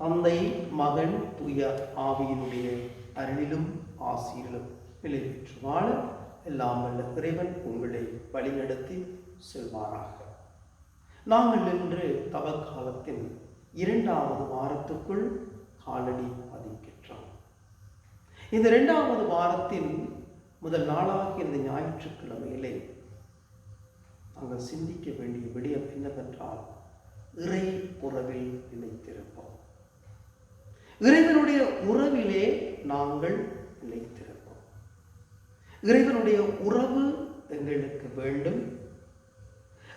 தந்தை மகன் தூய ஆவியினுடைய அருளிலும் ஆசிரியலும் நிலை பெற்று வாழ எல்லாம் வல்ல இறைவன் உங்களை வழிநடத்தி செல்வாராக. நாங்கள் இன்று தவக்காலத்தின் இரண்டாவது வாரத்துக்குள் காலடி பதிக்கின்றோம். இந்த இரண்டாவது வாரத்தின் முதல் நாளாக இந்த ஞாயிற்றுக்கிழமையிலே நாங்கள் சிந்திக்க வேண்டிய விடயம் என்னவென்றால் இறை உறவில் நிலைத்திருப்போம் இறைவனுடைய உறவிலே நாங்கள் நிலைத்திருப்போம். இறைவனுடைய உறவு எங்களுக்கு வேண்டும்.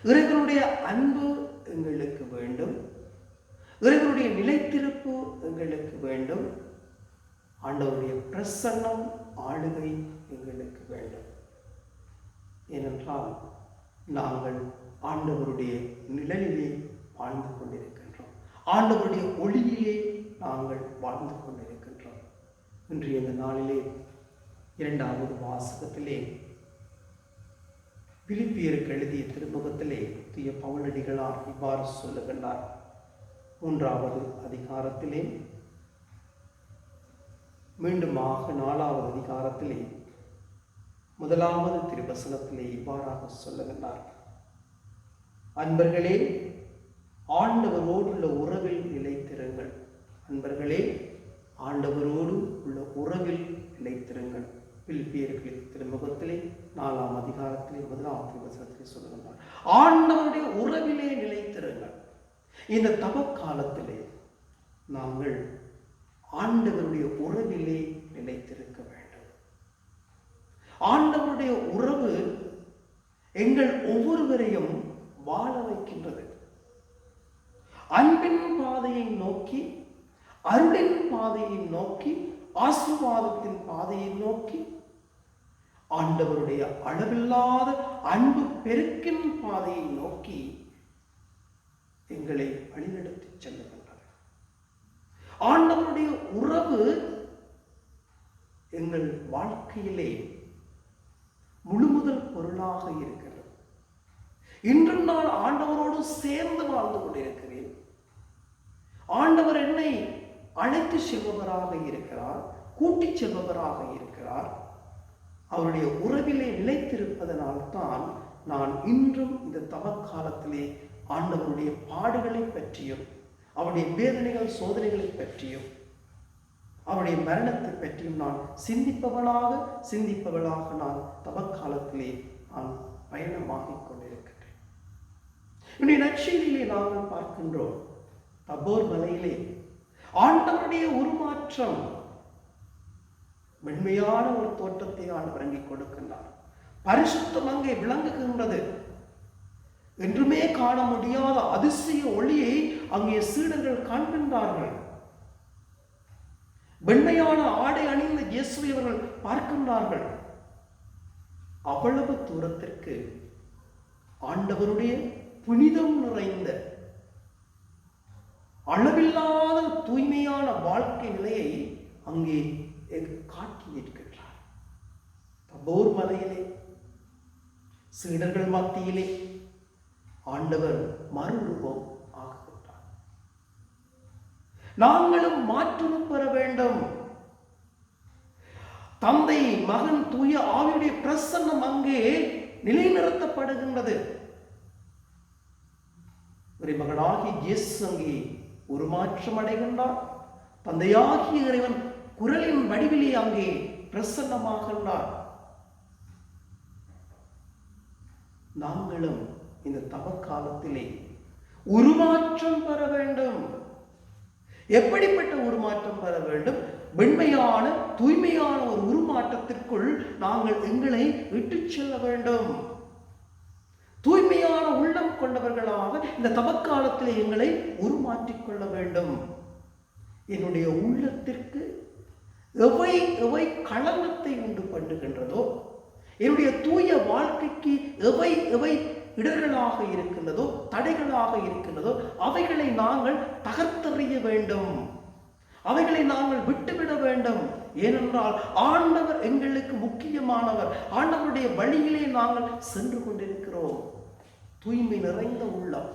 இறைவனுடைய அன்பு எங்களுக்கு வேண்டும். இறைவனுடைய நிலைத்திருப்பு எங்களுக்கு வேண்டும். ஆண்டவருடைய பிரசன்னம் ஆளுகை எங்களுக்கு வேண்டும். ஏனென்றால் நாங்கள் ஆண்டவருடைய நிழலிலே வாழ்ந்து கொண்டிருக்கின்றோம். ஆண்டவருடைய ஒளியிலே நாங்கள் வாழ்ந்து கொண்டிருக்கின்றோம். இன்றைய இந்த நாளிலே இரண்டாவது வாசகத்திலே பிலிப்பியருக்கு எழுதிய திருமுகத்திலே தூய பவுலடிகளார் இவ்வாறு சொல்லுகின்றார். மூன்றாவது அதிகாரத்திலே மீண்டுமாக நாலாவது அதிகாரத்திலே முதலாவது திருவசனத்திலே இவ்வாறாக சொல்லுகின்றார். அன்பர்களே ஆண்டவரோடு உள்ள உறவில் அன்பர்களே ஆண்டவரோடு உள்ள உறவில் நிலைத்திருங்கள் பிலிப்பியர்களின் திருமுகத்திலே நாலாம் அதிகாரத்திலே முதலாம் திருவசனத்திலே சொல்லுகின்றார். ஆண்டவருடைய உறவிலே நிலைத்திருங்கள். இந்த தவக்காலத்திலே நாங்கள் ஆண்டவருடைய உறவிலே நிலைத்திருக்க வேண்டும். ஆண்டவருடைய உறவு எங்கள் ஒவ்வொருவரையும் வாழ வைக்கின்றது. அன்பின் பாதையை நோக்கி அருளின் பாதையை நோக்கி ஆசீர்வாதத்தின் பாதையை நோக்கி ஆண்டவருடைய அளவில்லாத அன்பு பெருக்கின் பாதையை நோக்கி எங்களை வழிநடத்தி செல்லுகின்றது ஆண்டவருடைய உறவு எங்கள் வாழ்க்கையிலே முழுமுதல் பொருளாக இருக்கிறது. இன்றும் நான் ஆண்டவரோடு சேர்ந்து வாழ்ந்து கொண்டிருக்கிறேன். ஆண்டவர் என்னை அழைத்து செல்பவராக இருக்கிறார் கூட்டிச் செல்பவராக இருக்கிறார். அவருடைய உறவிலே நிலைத்திருப்பதனால் தான் நான் இன்றும் இந்த தவக்காலத்திலே ஆண்டவருடைய பாடுகளை பற்றியும் அவருடைய வேதனைகள் சோதனைகளை பற்றியும் அவருடைய மரணத்தை பற்றியும் நான் சிந்திப்பவனாக சிந்திப்பவளாக நான் தவக்காலத்திலே நான் பயணமாகிக் கொண்டிருக்கிறேன் இன்றைய நற்செய்தியிலே நாங்கள் பார்க்கின்றோம் தபோர் மலையிலே ஆண்டவருடைய உருமாற்றம் மென்மையான ஒரு தோற்றத்தை ஆண்டவர் அங்கே கொடுக்கின்றார். பரிசுத்தம் அங்கே விளங்குகின்றது. என்றுமே காண முடியாத அதிசய ஒளியை அங்கே சீடர்கள் காண்கின்றார்கள். வெண்மையான ஆடை அணிந்த இயேசுவை அவர்கள் பார்க்கின்றார்கள். அவ்வளவு தூரத்திற்கு ஆண்டவருடைய புனிதம் நிறைந்த அளவில்லாத தூய்மையான வாழ்க்கை நிலையை அங்கே காட்டி நிற்கின்றார் தபோர் மலையிலே சீடர்கள் மத்தியிலே ஆண்டவர் மறுரூபம் ஆகுகின்றார் நாங்களும் மாற்றம் பெற வேண்டும். தந்தை மகன் தூய ஆவியுடைய பிரசன்னம் அங்கே நிலைநிறுத்தப்படுகின்றது. ஒரு மகனாகி இயேசு அங்கே ஒரு மாற்றம் அடைகின்றார் தந்தையாகிய இறைவன் குரலின் வடிவிலே அங்கே பிரசன்னமாகின்றான் நாங்களும் இந்த தவக்காலத்திலே உருமாற்றம் பெற வேண்டும். எப்படிப்பட்ட உருமாற்றம் பெற வேண்டும்? வெண்மையான தூய்மையான ஒரு உருமாற்றத்திற்குள் நாங்கள் எங்களை விட்டுச் செல்ல வேண்டும். கொண்டவர்களாக இந்த தவக்காலத்தில் எங்களை உருமாற்றிக் கொள்ள வேண்டும். என்னுடைய உள்ளத்திற்கு எவை எவை களங்கத்தை உண்டு பண்ணுகின்றதோ என்னுடைய தூய வாழ்க்கைக்கு எவை எவை இடர்களாக இருக்கின்றதோ தடைகளாக இருக்கின்றதோ அவைகளை நாங்கள் தகர்த்தறிய வேண்டும். அவைகளை நாங்கள் விட்டுவிட வேண்டும். ஏனென்றால் ஆண்டவர் எங்களுக்கு முக்கியமானவர். ஆண்டவருடைய வழியிலே நாங்கள் சென்று கொண்டிருக்கிறோம். தூய்மை நிறைந்த உள்ளம்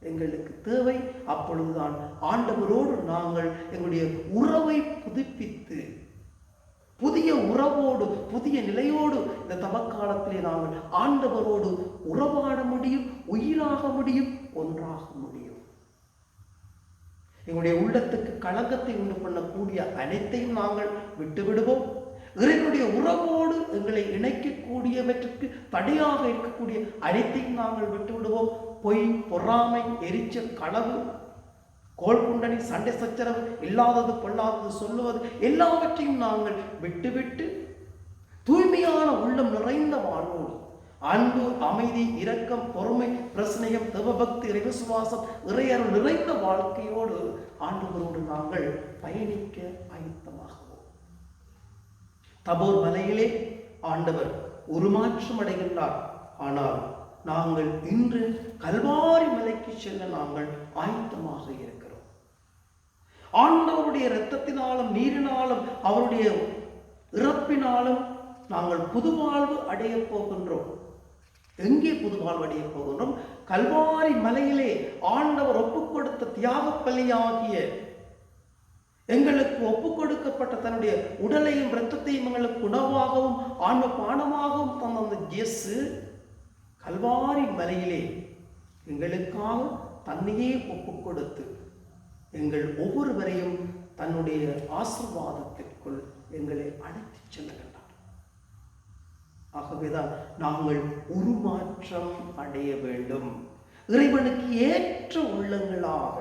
எங்களுக்கு தேவை. அப்பொழுதுதான் ஆண்டவரோடு நாங்கள் எங்களுடைய உறவை புதுப்பித்து புதிய உறவோடு புதிய நிலையோடு இந்த தவக்காலத்திலே நாங்கள் ஆண்டவரோடு உறவாட முடியும் உயிராக முடியும் ஒன்றாக முடியும். எங்களுடைய உள்ளத்துக்கு கழகத்தை உண்டு பண்ணக்கூடிய அனைத்தையும் நாங்கள் விட்டுவிடுவோம். இறைவனுடைய உறவோடு எங்களை இணைக்க தீயவற்றுக்கு தடையாக இருக்கக்கூடிய அனைத்தையும் நாங்கள் விட்டுவிடுவோம். பொய் பொறாமை எரிச்சல் களவு கோல்குண்டனி சண்டை சச்சரவு இல்லாதது பொல்லாதது சொல்லுவது எல்லாவற்றையும் நாங்கள் விட்டுவிட்டு தூய்மையான உள்ளம் நிறைந்த வாழ்வோடு அன்பு அமைதி இரக்கம் பொறுமை பிரசனையம் தேவபக்தி இறைவிசுவாசம் இறையருள் நிறைந்த வாழ்க்கையோடு ஆண்டவரோடு நாங்கள் பயணிக்க ஆயத்தமாகுவோம். தபோர் மலையிலே ஆண்டவர் உருமாற்றம் அடைகின்றார் ஆனால் நாங்கள் இன்று கல்வாரி மலைக்கு செல்ல நாங்கள் ஆயத்தமாக இருக்கிறோம். ஆண்டவருடைய இரத்தத்தினாலும் நீரினாலும் அவருடைய இறப்பினாலும் நாங்கள் புதுவாழ்வு அடைய போகின்றோம். எங்கே புதுவாழ்வு அடைய போகின்றோம்? கல்வாரி மலையிலே ஆண்டவர் ஒப்புக் கொடுத்த தியாக பலியாகிய எங்களுக்கு ஒப்பு கொடுக்கப்பட்ட தன்னுடைய உடலையும் இரத்தத்தையும் எங்களுக்கு உணவாகவும் ஆன்ம பானமாகவும் தந்த அந்த இயேசு கல்வாரி மலையிலே எங்களுக்காக தன்னையே ஒப்புக் கொடுத்து எங்கள் ஒவ்வொருவரையும் தன்னுடைய ஆசிர்வாதத்திற்குள் எங்களை அழைத்து செல்லுகின்றார். ஆகவேதான் நாங்கள் உருமாற்றம் அடைய வேண்டும். இறைவனுக்கு ஏற்ற உள்ளங்களாக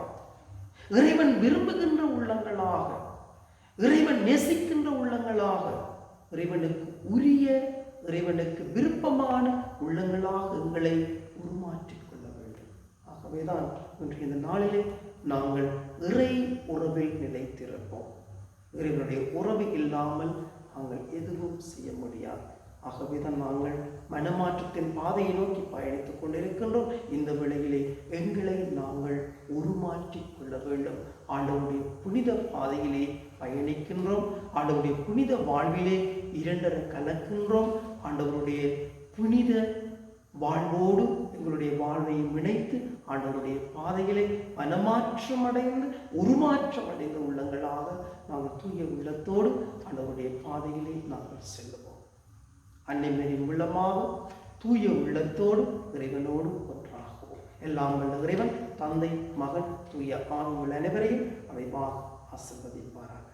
இறைவன் விரும்புகின்ற உள்ளங்களாக இறைவன் நேசிக்கின்ற உள்ளங்களாக இறைவனுக்கு உரிய இறைவனுக்கு விருப்பமான உள்ளங்களாக எங்களை உருமாற்றிக் கொள்ள வேண்டும். ஆகவேதான் இன்று இந்த நாளிலே நாங்கள் இறை உறவில் நிலைத்திருப்போம். இறைவனுடைய உறவு இல்லாமல் நாங்கள் எதுவும் செய்ய முடியாது. ஆகவேதான் நாங்கள் மனமாற்றத்தின் பாதையை நோக்கி பயணித்துக் கொண்டிருக்கின்றோம். இந்த வேளையிலே எங்களை நாங்கள் உருமாற்றிக் கொள்ள வேண்டும். ஆண்டவருடைய புனித பாதையிலே பயணிக்கின்றோம். ஆண்டவருடைய புனித வாழ்விலே இரண்டரை கலக்கின்றோம். ஆண்டவருடைய புனித வாழ்வோடு எங்களுடைய வாழ்வையும் இணைத்து ஆண்டவருடைய பாதைகளை மனமாற்றம் அடைந்து உருமாற்றம் அடைந்த உள்ளங்களாக நாங்கள் தூய உள்ளத்தோடு ஆண்டவருடைய பாதையிலே நாங்கள் செல்லுவோம். அன்னைமரின் உள்ளமாக தூய உள்ளத்தோடு இறைவனோடு ஒன்றாகவும். எல்லாம் வல்ல இறைவன் தந்தை மகன் தூய ஆண்கள் அனைவரையும் அவைவாக ஆசிர்வதிப்பார்கள்